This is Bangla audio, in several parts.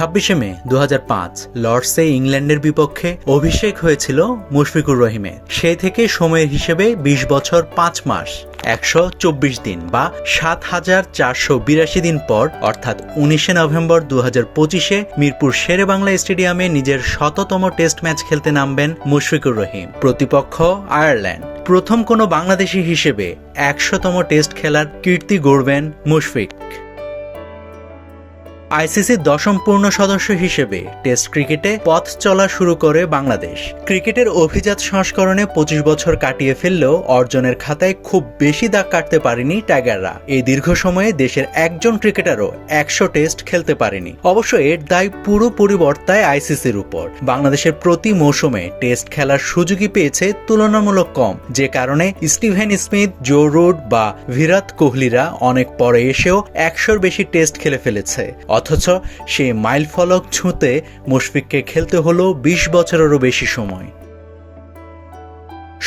ছাব্বিশে মে দু লর্ডসে ইংল্যান্ডের বিপক্ষে অভিষেক হয়েছিল মুশফিকুর রহিমের। সেই থেকে সময়ের হিসেবে ২০ বছর পাঁচ মাস, একশো চব্বিশ দিন বা সাত হাজার চারশো বিরাশি দিন পর, অর্থাৎ উনিশে নভেম্বর দু পঁচিশে মিরপুর শেরে বাংলা স্টেডিয়ামে নিজের শততম টেস্ট ম্যাচ খেলতে নামবেন মুশফিকুর রহিম। প্রতিপক্ষ আয়ারল্যান্ড। প্রথম কোনো বাংলাদেশি হিসেবে একশোতম টেস্ট খেলার কীর্তি গড়বেন মুশফিক। আইসিসির দশম পূর্ণ সদস্য হিসেবে টেস্ট ক্রিকেটে পথ চলা শুরু করে বাংলাদেশ। ক্রিকেটের অভিজাত সংস্করণে পঁচিশ বছর কাটিয়ে ফেললেও অর্জনের খাতায় খুব বেশি দাগ কাটতে পারেনি টাইগাররা। এই দীর্ঘ সময়ে দেশের একজন ক্রিকেটারও একশো টেস্ট খেলতে পারেনি। অবশ্য এর দায় পুরো পরিবর্তায় আইসিসির উপর। বাংলাদেশের প্রতি মৌসুমে টেস্ট খেলার সুযোগই পেয়েছে তুলনামূলক কম। যে কারণে স্টিভেন স্মিথ, জো রুড বা বিরাট কোহলিরা অনেক পরে এসেও একশোর বেশি টেস্ট খেলে ফেলেছে। অথচ সেই মাইল ফলক ছুঁতে মুশফিককে খেলতে হলো বিশ বছরেরও বেশি সময়।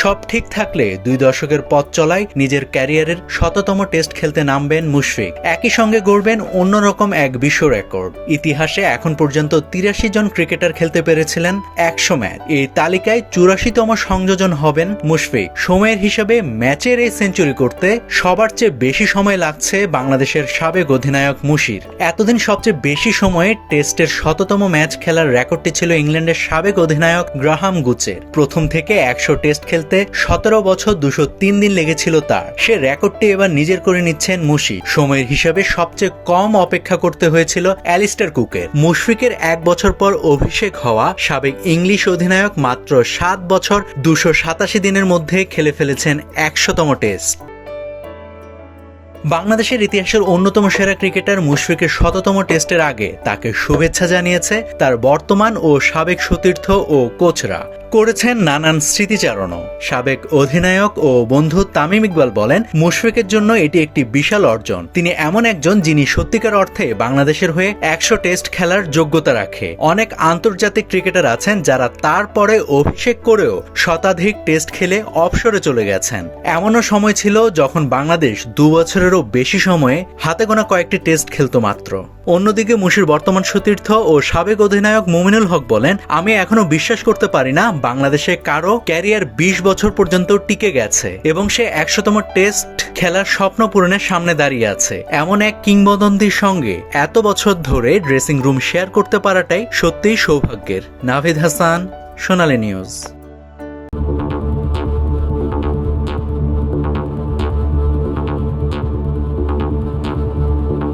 সব ঠিক থাকলে দুই দশকের পথ চলায় নিজের ক্যারিয়ারের শততম টেস্ট খেলতে নামবেন মুশফিক। একই সঙ্গে গড়বেন অন্যরকম এক বিশ্ব রেকর্ড। ইতিহাসে এখন পর্যন্ত তিরাশি জন ক্রিকেটার খেলতে পেরেছিলেন একশো ম্যাচ। এই তালিকায় চুরাশিতম সংযোজন হবেন মুশফিক। সময়ের হিসাবে ম্যাচের এই সেঞ্চুরি করতে সবার চেয়ে বেশি সময় লাগছে বাংলাদেশের সাবেক অধিনায়ক মুশির। এতদিন সবচেয়ে বেশি সময়ে টেস্টের শততম ম্যাচ খেলার রেকর্ডটি ছিল ইংল্যান্ডের সাবেক অধিনায়ক গ্রাহাম গুচের। প্রথম থেকে একশো টেস্ট খেলতে সতেরো বছর দুশো তিন দিন লেগেছিল তার। সে রেকর্ডটি এবার নিজের করে নিচ্ছেন মুশি। সময়ের হিসাবে সবচেয়ে কম অপেক্ষা করতে হয়েছিল অ্যালিস্টার কুকের। মুশফিকের এক বছর পর অভিষেক হওয়া সাবেক ইংলিশ অধিনায়ক মাত্র সাত বছর দুশো সাতাশি দিনের মধ্যে খেলে ফেলেছেন একশোতম টেস্ট। বাংলাদেশের ইতিহাসের অন্যতম সেরা ক্রিকেটার মুশফিকের শততম টেস্টের আগে তাকে শুভেচ্ছা জানিয়েছে তার বর্তমান ও সাবেক সতীর্থ ও কোচরা। করেছেন নানান স্মৃতিচারণও। সাবেক অধিনায়ক ও বন্ধু তামিম ইকবাল বলেন, মুশফিকের জন্য এটি একটি বিশাল অর্জন। তিনি এমন একজন যিনি সত্যিকার অর্থে বাংলাদেশের হয়ে একশো টেস্ট খেলার যোগ্যতা রাখে। অনেক আন্তর্জাতিক ক্রিকেটার আছেন যারা তারপরে অভিষেক করেও শতাধিক টেস্ট খেলে অবসরে চলে গেছেন। এমনও সময় ছিল যখন বাংলাদেশ দু বছরেরও বেশি সময়ে হাতে গোনা কয়েকটি টেস্ট খেলতো মাত্র। অন্যদিকে মুশির বর্তমান সতীর্থ ও সাবেক অধিনায়ক মুমিনুল হক বলেন, আমি এখনও বিশ্বাস করতে পারি না বাংলাদেশে কারও ক্যারিয়ার বিশ বছর পর্যন্ত টিকে গেছে এবং সে একশোতম টেস্ট খেলার স্বপ্ন পূরণের সামনে দাঁড়িয়ে আছে। এমন এক কিংবদন্তির সঙ্গে এত বছর ধরে ড্রেসিং রুম শেয়ার করতে পারাটাই সত্যিই সৌভাগ্যের। নাভিদ হাসান, সোনালী নিউজ।